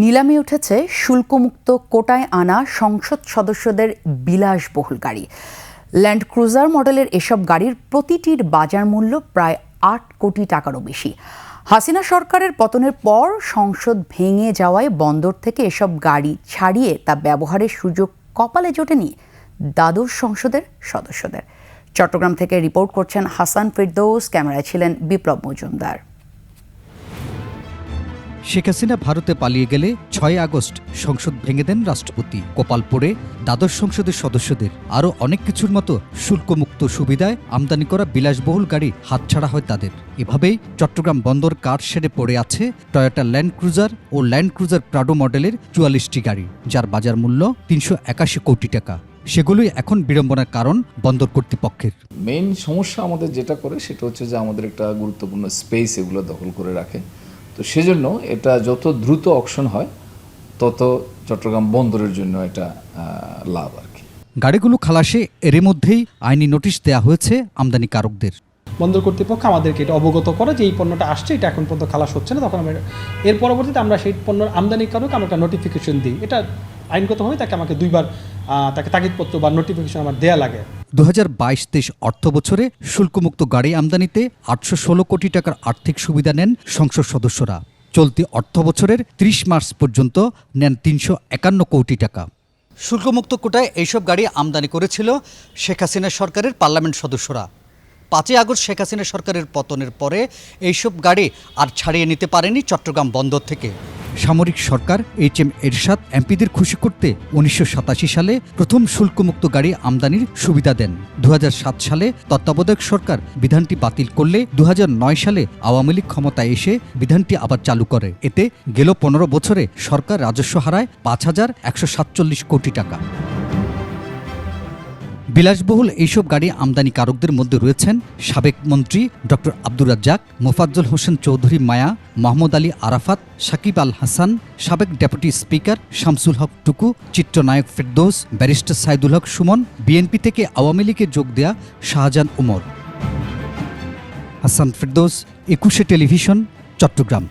নিলামে উঠেছে শুল্কমুক্ত কোটায় আনা সংসদ সদস্যদের বিলাসবহুল গাড়ি। ল্যান্ড ক্রুজার মডেলের এসব গাড়ির প্রতিটির বাজার মূল্য প্রায় আট কোটি টাকারও বেশি। হাসিনা সরকারের পতনের পর সংসদ ভেঙে যাওয়ায় বন্দর থেকে এসব গাড়ি ছাড়িয়ে তা ব্যবহারের সুযোগ কপালে জোটেনি দ্বাদশ সংসদের সদস্যদের। চট্টগ্রাম থেকে রিপোর্ট করছেন হাসান ফিরদৌস, ক্যামেরায় ছিলেন বিপ্লব মজুমদার। শেখ হাসিনা ভারতে পালিয়ে গেলে ছয় আগস্ট সংসদ ভেঙে দেন রাষ্ট্রপতি। কোপালপুরে দ্বাদশ সংসদের সদস্যদের আরও অনেক কিছুর মতো শুল্কমুক্ত সুবিধায় আমদানি করা বিলাসবহুল গাড়ি হাতছাড়া হয় তাদের। এভাবেই চট্টগ্রাম বন্দর কার শেডে পড়ে আছে টয়োটা ল্যান্ড ক্রুজার ও ল্যান্ড ক্রুজার প্রাডো মডেলের চুয়াল্লিশটি গাড়ি, যার বাজার মূল্য তিনশো একাশি কোটি টাকা। সেগুলোই এখন বিড়ম্বনার কারণ বন্দর কর্তৃপক্ষের। মেইন সমস্যা আমাদের যেটা করে সেটা হচ্ছে যে আমাদের একটা গুরুত্বপূর্ণ স্পেস এগুলো দখল করে রাখে। তো সেজন্য এটা যত দ্রুত অকশন হয় তত চট্টগ্রাম বন্দরের জন্য এটা লাভ আর কি। গাড়িগুলো খালাসে এরই মধ্যেই আইনি নোটিশ দেয়া হয়েছে আমদানিকারকদের। বন্দর কর্তৃপক্ষ আমাদেরকে এটা অবগত করে যে এই পণ্যটা আসছে এটা এখন পর্যন্ত খালাস হচ্ছে না তখন আমরা এর পরবর্তীতে আমরা সেই পণ্যের আমদানিকারক আমরা একটা নোটিফিকেশন দিই। এটা আইনগতভাবে তাকে আমাকে দুইবার তাকে তাগিদপত্র বা নোটিফিকেশন আমার দেয়া লাগে। দু হাজার বাইশ তেইশ অর্থ বছরে শুল্কমুক্ত গাড়ি আমদানিতে আটশো ষোলো কোটি টাকার আর্থিক সুবিধা নেন সংসদ সদস্যরা। চলতি অর্থ বছরের ত্রিশ মার্চ পর্যন্ত নেন তিনশো একান্ন কোটি টাকা। শুল্কমুক্ত কোটায় এইসব গাড়ি আমদানি করেছিল শেখ হাসিনা সরকারের পার্লামেন্ট সদস্যরা। পাঁচই আগস্ট শেখ হাসিনা সরকারের পতনের পরে এইসব গাড়ি আর ছাড়িয়ে নিতে পারেনি চট্টগ্রাম বন্দর থেকে। সামরিক সরকার এইচ এম এরশাদ এমপিদের খুশি করতে উনিশশো সাতাশি সালে প্রথম শুল্কমুক্ত গাড়ি আমদানির সুবিধা দেন। দু হাজার সাত সালে তত্ত্বাবধায়ক সরকার বিধানটি বাতিল করলে দু হাজার নয় সালে আওয়ামী লীগ ক্ষমতায় এসে বিধানটি আবার চালু করে। এতে গেল পনেরো বছরে সরকার রাজস্ব হারায় পাঁচ হাজার একশো সাতচল্লিশ কোটি টাকা। বিলাসবহুল এইসব গাড়ি আমদানিকারকদের মধ্যে রয়েছেন সাবেক মন্ত্রী ডক্টর আব্দুর রাজ্জাক, মোফাজ্জল হোসেন চৌধুরী মায়া, মোহাম্মদ আলী আরাফাত, সাকিব আল হাসান, সাবেক ডেপুটি স্পিকার শামসুল হক টুকু, চিত্রনায়ক ফেরদৌস, ব্যারিস্টার সাইদুল হক সুমন, বিএনপি থেকে আওয়ামী লীগে যোগ দেয়া শাহজাহান উমর হাসান ফেরদৌস, একুশে টেলিভিশন, চট্টগ্রাম।